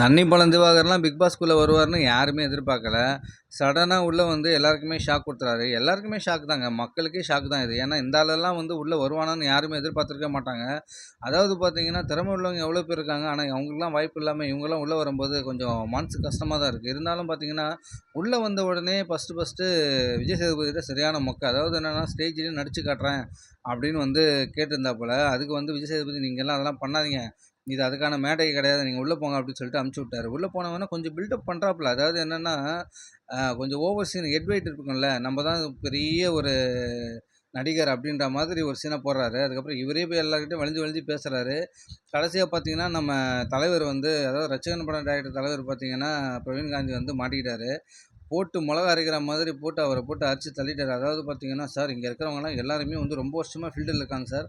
தண்ணி பழம் திவாகர்லாம் பிக் பாஸ்குள்ளே வருவார்னு யாருமே எதிர்பார்க்கல. சடனாக உள்ளே வந்து எல்லாருக்குமே ஷாக் கொடுத்துறாரு. எல்லாருக்குமே ஷாக் தாங்க. மக்களுக்கே ஷாக் தான் இது. ஏன்னா இந்த ஆளெல்லாம் வந்து உள்ளே வருவானான்னு யாருமே எதிர்பார்த்துருக்க மாட்டாங்க. அதாவது பார்த்தீங்கன்னா திறமை உள்ளவங்க எவ்வளோ பேர் இருக்காங்க. ஆனால் அவங்களுக்குலாம் வாய்ப்பு இல்லாமல் இவங்கெல்லாம் உள்ளே வரும்போது கொஞ்சம் மனசு கஷ்டமாக தான் இருக்குது இருந்தாலும் பார்த்தீங்கன்னா உள்ளே வந்த உடனே ஃபஸ்ட்டு ஃபஸ்ட்டு விஜய் சேதுபதிகிட்ட சரியான மொக்க. அதாவது என்னென்னா ஸ்டேஜ்லேயும் நடிச்சு காட்டுறேன் அப்படின்னு வந்து கேட்டிருந்தாப்புல அதுக்கு வந்து விஜய் சேதுபதி நீங்கள்லாம் அதெல்லாம் பண்ணாதீங்க. இது அதுக்கான மேடை கிடையாது. நீங்கள் உள்ளே போங்க அப்படின்னு சொல்லிட்டு அமுச்சு விட்டாரு. உள்ளே போனவொன்னே கொஞ்சம் பில்டப் பண்ணுறாப்புல அதாவது என்னென்னா கொஞ்சம் ஓவர் சீன் இருக்கும்ல நம்ம தான் பெரிய ஒரு நடிகர் அப்படின்ற மாதிரி ஒரு சீனை போடுறாரு. அதுக்கப்புறம் இவரே போய் எல்லாருக்கிட்டையும் வலிஞ்சு வலிஞ்சு பேசுகிறாரு கடைசியாக பார்த்தீங்கன்னா நம்ம தலைவர் வந்து அதாவது ரச்சகன் படம் டைரக்டர் தலைவர் பார்த்தீங்கன்னா பிரவீன் காந்தி வந்து மாட்டிக்கிட்டாரு. போட்டு மிளகா அரைக்கிற மாதிரி போட்டு அவரை போட்டு அரைச்சி தள்ளிட்டார். அதாவது பார்த்தீங்கன்னா சார் இங்கே இருக்கிறவங்கலாம் எல்லாருமே வந்து ரொம்ப வருஷமாக ஃபீல்டில் இருக்காங்க சார்.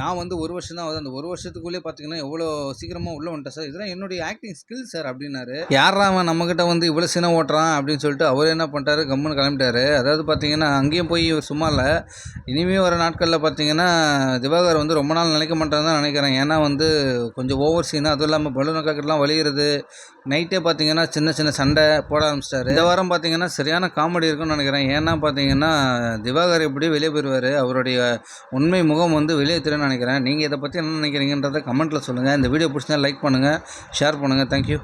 நான் வந்து ஒரு வருஷம் தான் ஆகுது அந்த ஒரு வருஷத்துக்குள்ளே பார்த்தீங்கன்னா எவ்வளோ சீக்கிரமாக உள்ளே வந்துட்டேன் சார். இதெல்லாம் என்னுடைய ஆக்டிங் ஸ்கில் சார் அப்படின்னாரு. யாரா அவன் நம்மக்கிட்ட வந்து இவ்வளோ சீனம் ஓட்டுறான் அப்படின்னு சொல்லிட்டு அவர் என்ன பண்ணிட்டாரு? கம்முன்னு கிளம்பிட்டாரு. அதாவது பார்த்தீங்கன்னா அங்கேயும் போய் சும்மா இல்லை. இனிமேல் வர நாட்களில் பார்த்தீங்கன்னா திவாகர் வந்து ரொம்ப நாள் நினைக்க மாட்டேன்னு தான் நினைக்கிறேன். ஏன்னா வந்து கொஞ்சம் ஓவர் சீனாக அதுவும் இல்லாமல் பலூன் காக்கெட்லாம் வலிகிறது நைட்டே பார்த்தீங்கன்னா சின்ன சின்ன சண்டை போட ஆரம்பிச்சிட்டாரு. இந்த வாரம் பார்த்தீங்கன்னா சரியான காமெடி இருக்கும்னு நினைக்கிறேன். ஏன்னா பார்த்தீங்கன்னா திவாகர் எப்படி வெளியே போயிடுவார் அவருடைய உண்மை முகம் வந்து வெளியே தெரியும்னு நினைக்கிறேன். நீங்கள் இதை பற்றி என்ன நினைக்கிறீங்கன்றதை கமெண்ட்டில் சொல்லுங்கள் இந்த வீடியோ பிடிச்சினா லைக் பண்ணுங்கள் ஷேர் பண்ணுங்கள் தேங்க்யூ